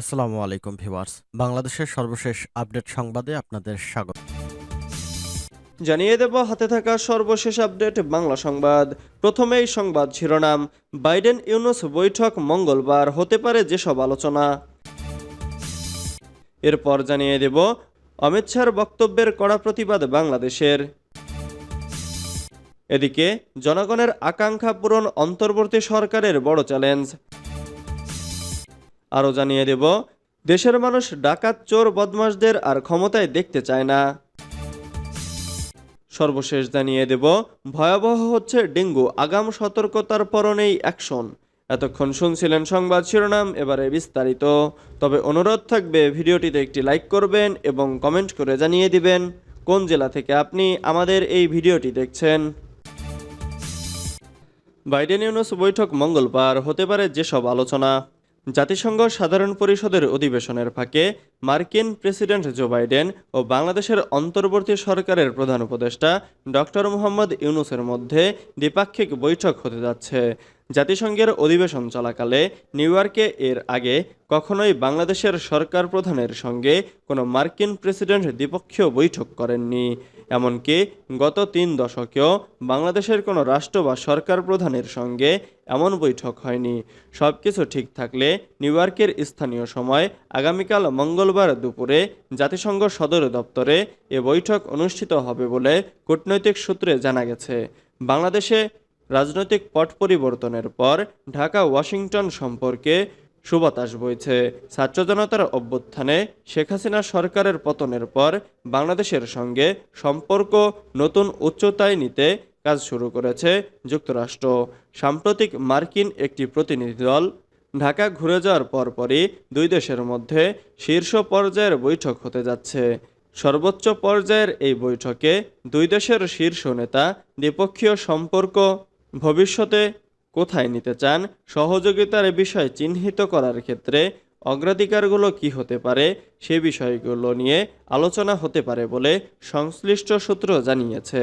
আসসালামু আলাইকুম, ভিউয়ার্স। বাংলাদেশের সর্বশেষ আপডেট সংবাদে আপনাদের স্বাগত। জানিয়ে দেব, হাতে থাকা সর্বশেষ আপডেট বাংলা সংবাদ। প্রথমেই সংবাদ শিরোনাম, বাইডেন ইউনুস বৈঠক মঙ্গলবার, হতে পারে যেসব আলোচনা। এরপর জানিয়ে দেব, অমিত শাহর বক্তব্যের কড়া প্রতিবাদ বাংলাদেশের। এদিকে, জনগণের আকাঙ্ক্ষা পূরণ অন্তর্বর্তী সরকারের বড় চ্যালেঞ্জ। আরও জানিয়ে দেব, দেশের মানুষ ডাকাত, চোর, বদমাশদের আর ক্ষমতায় দেখতে চায় না। সর্বশেষ জানিয়ে দেব, ভয়াবহ হচ্ছে ডেঙ্গু, আগাম সতর্কতার পরনেই অ্যাকশন। এতক্ষণ শুনছিলেন সংবাদ শিরোনাম, এবারে বিস্তারিত। তবে অনুরোধ থাকবে, ভিডিওটিতে একটি লাইক করবেন এবং কমেন্ট করে জানিয়ে দিবেন, কোন জেলা থেকে আপনি আমাদের এই ভিডিওটি দেখছেন। বাইডেন ইউনুস বৈঠক মঙ্গলবার, হতে পারে যেসব আলোচনা। জাতিসংঘ সাধারণ পরিষদের অধিবেশনের ফাঁকে মার্কিন প্রেসিডেন্ট জো বাইডেন ও বাংলাদেশের অন্তর্বর্তী সরকারের প্রধান উপদেষ্টা ডক্টর মোহাম্মদ ইউনুসের মধ্যে দ্বিপাক্ষিক বৈঠক হতে যাচ্ছে। জাতিসংঘের অধিবেশন চলাকালে নিউ ইয়র্কে এর আগে কখনোই বাংলাদেশের সরকার প্রধানের সঙ্গে কোনো মার্কিন প্রেসিডেন্ট দ্বিপক্ষীয় বৈঠক করেননি। এমনকি গত তিন দশকেও বাংলাদেশের কোনো রাষ্ট্র বা সরকার প্রধানের সঙ্গে এমন বৈঠক হয়নি। সব কিছু ঠিক থাকলে নিউ ইয়র্কের স্থানীয় সময় আগামীকাল মঙ্গলবার দুপুরে জাতিসংঘ সদর দপ্তরে এ বৈঠক অনুষ্ঠিত হবে বলে কূটনৈতিক সূত্রে জানা গেছে। বাংলাদেশে রাজনৈতিক পট পরিবর্তনের পর ঢাকা ওয়াশিংটন সম্পর্কে সুবাতাস বইছে, ছাত্র জনতার অভ্যুত্থানে শেখ হাসিনা সরকারের পতনের পর বাংলাদেশের সঙ্গে সম্পর্ক নতুন উচ্চতায় নিতে কাজ শুরু করেছে যুক্তরাষ্ট্র। সাম্প্রতিক মার্কিন একটি প্রতিনিধি দল ঢাকা ঘুরে যাওয়ার পরপরই দুই দেশের মধ্যে শীর্ষ পর্যায়ের বৈঠক হতে যাচ্ছে। সর্বোচ্চ পর্যায়ের এই বৈঠকে দুই দেশের শীর্ষ নেতা দ্বিপক্ষীয় সম্পর্ক ভবিষ্যতে কোথায় নিতে চান, সহযোগিতার বিষয় চিহ্নিত করার ক্ষেত্রে অগ্রাধিকারগুলো কি হতে পারে সে বিষয়গুলো নিয়ে আলোচনা হতে পারে বলে সংশ্লিষ্ট সূত্র জানিয়েছে।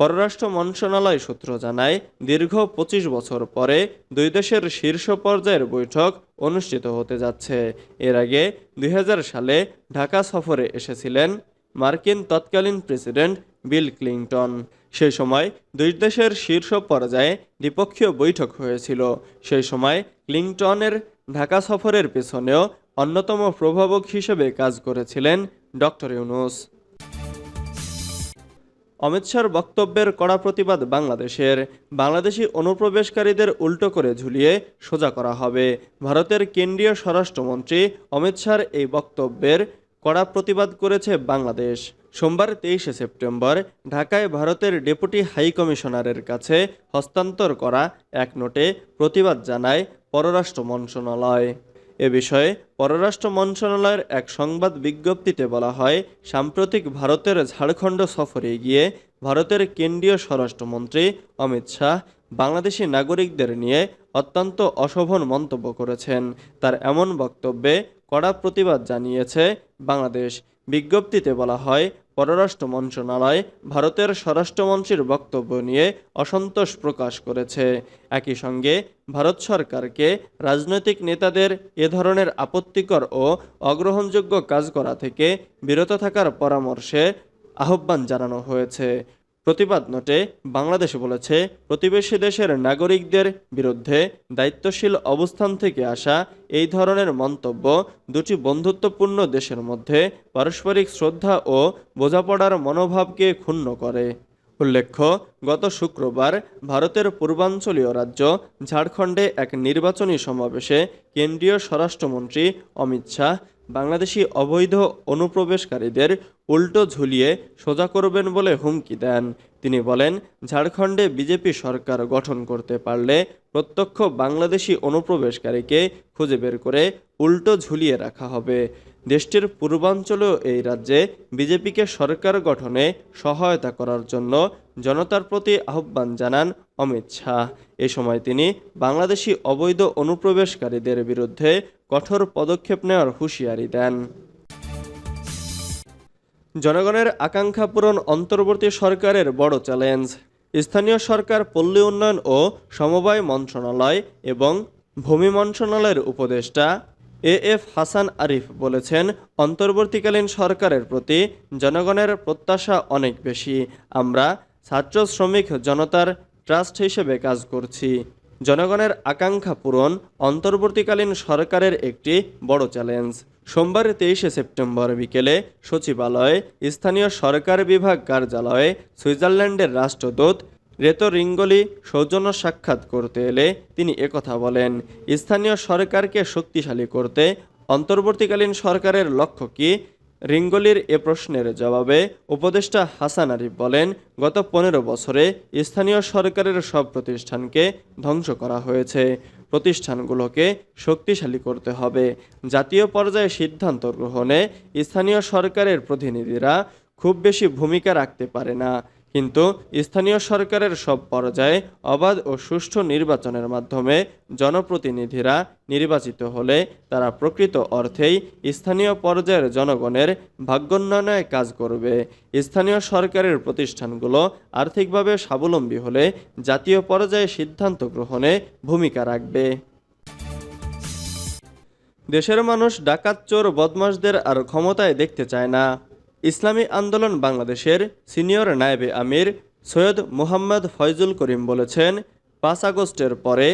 পররাষ্ট্র মন্ত্রণালয় সূত্র জানায়, দীর্ঘ পঁচিশ বছর পরে দুই দেশের শীর্ষ পর্যায়ের বৈঠক অনুষ্ঠিত হতে যাচ্ছে। এর আগে দুই হাজার সালে ঢাকা সফরে এসেছিলেন মার্কিন তৎকালীন প্রেসিডেন্ট বিল ক্লিংটন সেই সময় দুই দেশের শীর্ষ পর্যায়ে দ্বিপক্ষীয় বৈঠক হয়েছিল। সেই সময় ক্লিংটনের ঢাকা সফরের পেছনেও অন্যতম প্রভাবক হিসেবে কাজ করেছিলেন ডক্টর ইউনুস। অমিত শাহর বক্তব্যের কড়া প্রতিবাদ বাংলাদেশের। বাংলাদেশি অনুপ্রবেশকারীদের উল্টো করে ঝুলিয়ে সোজা করা হবে। ভারতের কেন্দ্রীয় স্বরাষ্ট্রমন্ত্রী অমিত শাহর এই বক্তব্যের কড়া প্রতিবাদ করেছে বাংলাদেশ। সোমবার তেইশে সেপ্টেম্বর ঢাকায় ভারতের ডেপুটি হাই কমিশনারের কাছে হস্তান্তর করা এক নোটে প্রতিবাদ জানায় পররাষ্ট্র মন্ত্রণালয়। এ বিষয়ে পররাষ্ট্র মন্ত্রণালয়ের এক সংবাদ বিজ্ঞপ্তিতে বলা হয়, সাম্প্রতিক ভারতের ঝাড়খণ্ড সফরে গিয়ে ভারতের কেন্দ্রীয় স্বরাষ্ট্রমন্ত্রী অমিত শাহ বাংলাদেশি নাগরিকদের নিয়ে অত্যন্ত অশোভন মন্তব্য করেছেন। তার এমন বক্তব্যে কড়া প্রতিবাদ জানিয়েছে বাংলাদেশ। বিজ্ঞপ্তিতে বলা হয়, পররাষ্ট্র মন্ত্রণালয় ভারতের স্বরাষ্ট্রমন্ত্রীর বক্তব্য নিয়ে অসন্তোষ প্রকাশ করেছে। একই সঙ্গে ভারত সরকারকে রাজনৈতিক নেতাদের এ ধরনের আপত্তিকর ও অগ্রহণযোগ্য কাজ করা থেকে বিরত থাকার পরামর্শে আহ্বান জানানো হয়েছে। প্রতিবাদ নোটে বাংলাদেশ বলেছে, প্রতিবেশী দেশের নাগরিকদের বিরুদ্ধে দায়িত্বশীল অবস্থান থেকে আসা এই ধরনের মন্তব্য দুটি বন্ধুত্বপূর্ণ দেশের মধ্যে পারস্পরিক শ্রদ্ধা ও বোঝাপড়ার মনোভাবকে ক্ষুণ্ণ করে। উল্লেখ্য, গত শুক্রবার ভারতের পূর্বাঞ্চলীয় রাজ্য ঝাড়খণ্ডে এক নির্বাচনী সমাবেশে কেন্দ্রীয় স্বরাষ্ট্রমন্ত্রী অমিত শাহ বাংলাদেশি অবৈধ অনুপ্রবেশকারীদের উল্টো ঝুলিয়ে সোজা করবেন বলে হুমকি দেন। তিনি বলেন, ঝাড়খণ্ডে বিজেপি সরকার গঠন করতে পারলে প্রত্যক্ষ বাংলাদেশি অনুপ্রবেশকারীকে খুঁজে বের করে উল্টো ঝুলিয়ে রাখা হবে। দেশটির পূর্বাঞ্চলেও এই রাজ্যে বিজেপিকে সরকার গঠনে সহায়তা করার জন্য জনতার প্রতি আহ্বান জানান অমিত শাহ। এ সময় তিনি বাংলাদেশি অবৈধ অনুপ্রবেশকারীদের বিরুদ্ধে কঠোর পদক্ষেপ নেওয়ার হুঁশিয়ারি দেন। জনগণের আকাঙ্ক্ষা পূরণ অন্তর্বর্তী সরকারের বড় চ্যালেঞ্জ। স্থানীয় সরকার, পল্লী উন্নয়ন ও সমবায় মন্ত্রণালয় এবং ভূমি মন্ত্রণালয়ের উপদেষ্টা এ এফ হাসান আরিফ বলেছেন, অন্তর্বর্তীকালীন সরকারের প্রতি জনগণের প্রত্যাশা অনেক বেশি। আমরা ছাত্র শ্রমিক জনতার ট্রাস্ট হিসেবে কাজ করছি। জনগণের আকাঙ্ক্ষা পূরণ অন্তর্বর্তীকালীন সরকারের একটি বড় চ্যালেঞ্জ। সোমবার তেইশে সেপ্টেম্বর বিকেলে সচিবালয়ে, স্থানীয় সরকার বিভাগ কার্যালয়ে সুইজারল্যান্ডের রাষ্ট্রদূত রেতো রিঙ্গলি সৌজন্য সাক্ষাৎ করতে এলে তিনি একথা বলেন, স্থানীয় সরকারকে শক্তিশালী করতে অন্তর্বর্তীকালীন সরকারের লক্ষ্য কি? রিঙ্গলির এ প্রশ্নের জবাবে উপদেষ্টা হাসান আরিফ বলেন, গত পনেরো বছরে স্থানীয় সরকারের সব প্রতিষ্ঠানকে ধ্বংস করা হয়েছে। প্রতিষ্ঠানগুলোকে শক্তিশালী করতে হবে। জাতীয় পর্যায়ে সিদ্ধান্ত গ্রহণে স্থানীয় সরকারের প্রতিনিধিরা খুব বেশি ভূমিকা রাখতে পারে না। কিন্তু স্থানীয় সরকারের সব পর্যায়ে অবাধ ও সুষ্ঠু নির্বাচনের মাধ্যমে জনপ্রতিনিধিরা নির্বাচিত হলে তারা প্রকৃত অর্থেই স্থানীয় পর্যায়ের জনগণের ভাগ্যোন্নয়নে কাজ করবে। স্থানীয় সরকারের প্রতিষ্ঠানগুলো আর্থিকভাবে স্বাবলম্বী হলে জাতীয় পর্যায়ে সিদ্ধান্ত গ্রহণে ভূমিকা রাখবে। দেশের মানুষ ডাকাত চোর বদমাশদের আর ক্ষমতায় দেখতে চায় না। ইসলামী আন্দোলন বাংলাদেশের সিনিয়র নায়েবে আমির সৈয়দ মোহাম্মদ ফয়জুল করিম বলেছেন, পাঁচ আগস্টের পরে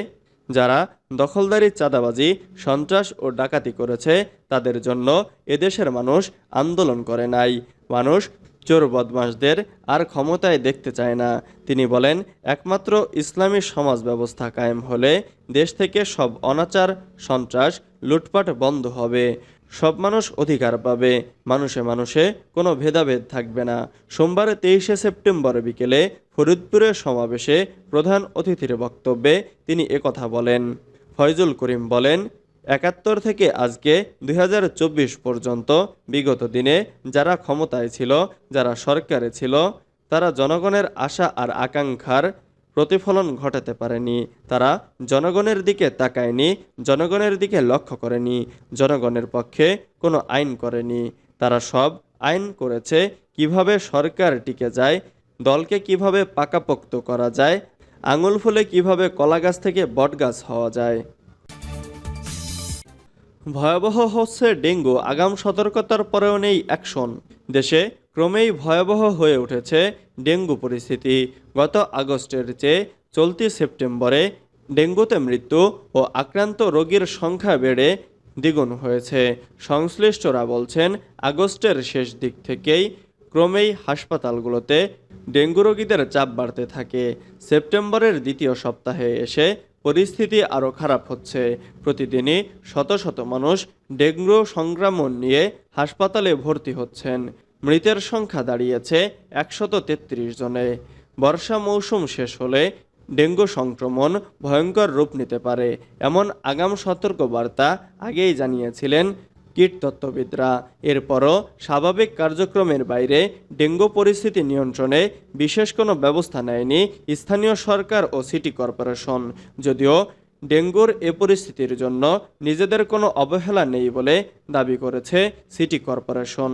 যারা দখলদারি চাঁদাবাজি, সন্ত্রাস ও ডাকাতি করেছে, তাদের জন্য এদেশের মানুষ আন্দোলন করে নাই। মানুষ চোর বদমাশদের আর ক্ষমতায় দেখতে চায় না। তিনি বলেন, একমাত্র ইসলামী সমাজ ব্যবস্থা কায়েম হলে দেশ থেকে সব অনাচার, সন্ত্রাস, লুটপাট বন্ধ হবে। সব মানুষ অধিকার পাবে, মানুষে মানুষে কোনো ভেদাভেদ থাকবে না। সোমবার তেইশে সেপ্টেম্বর বিকেলে ফরিদপুরের সমাবেশে প্রধান অতিথির বক্তব্যে তিনি একথা বলেন। ফয়জুল করিম বলেন, একাত্তর থেকে আজকে দু হাজার চব্বিশ পর্যন্ত বিগত দিনে যারা ক্ষমতায় ছিল, যারা সরকারে ছিল, তারা জনগণের আশা আর আকাঙ্ক্ষার প্রতিফলন ঘটাতে পারেনি। তারা জনগণের দিকে তাকায়নি, জনগণের দিকে লক্ষ্য করেনি, জনগণের পক্ষে কোনো আইন করেনি। তারা সব আইন করেছে, কীভাবে সরকার টিকে যায়, দলকে কীভাবে পাকাপোক্ত করা যায়, আঙুল ফুলে কীভাবে কলাগাছ থেকে বটগাছ হওয়া যায়। ভয়াবহ হচ্ছে ডেঙ্গু, আগাম সতর্কতার পরেও নেই অ্যাকশন। দেশে ক্রমেই ভয়াবহ হয়ে উঠেছে ডেঙ্গু পরিস্থিতি। গত আগস্টের চেয়ে চলতি সেপ্টেম্বরে ডেঙ্গুতে মৃত্যু ও আক্রান্ত রোগীর সংখ্যা বেড়ে দ্বিগুণ হয়েছে। সংশ্লিষ্টরা বলছেন, আগস্টের শেষ দিক থেকেই ক্রমেই হাসপাতালগুলোতে ডেঙ্গু রোগীদের চাপ বাড়তে থাকে। সেপ্টেম্বরের দ্বিতীয় সপ্তাহে এসে পরিস্থিতি আরও খারাপ হচ্ছে। প্রতিদিনই শত শত মানুষ ডেঙ্গু সংক্রমণ নিয়ে হাসপাতালে ভর্তি হচ্ছেন। মৃতের সংখ্যা দাঁড়িয়েছে একশত তেত্রিশ জনে। বর্ষা মৌসুম শেষ হলে ডেঙ্গু সংক্রমণ ভয়ঙ্কর রূপ নিতে পারে, এমন আগাম সতর্কবার্তা আগেই জানিয়েছিলেন কীটতত্ত্ববিদরা। এরপরও স্বাভাবিক কার্যক্রমের বাইরে ডেঙ্গু পরিস্থিতি নিয়ন্ত্রণে বিশেষ কোনো ব্যবস্থা নেয়নি স্থানীয় সরকার ও সিটি কর্পোরেশন। যদিও ডেঙ্গুর এ পরিস্থিতির জন্য নিজেদের কোনো অবহেলা নেই বলে দাবি করেছে সিটি কর্পোরেশন।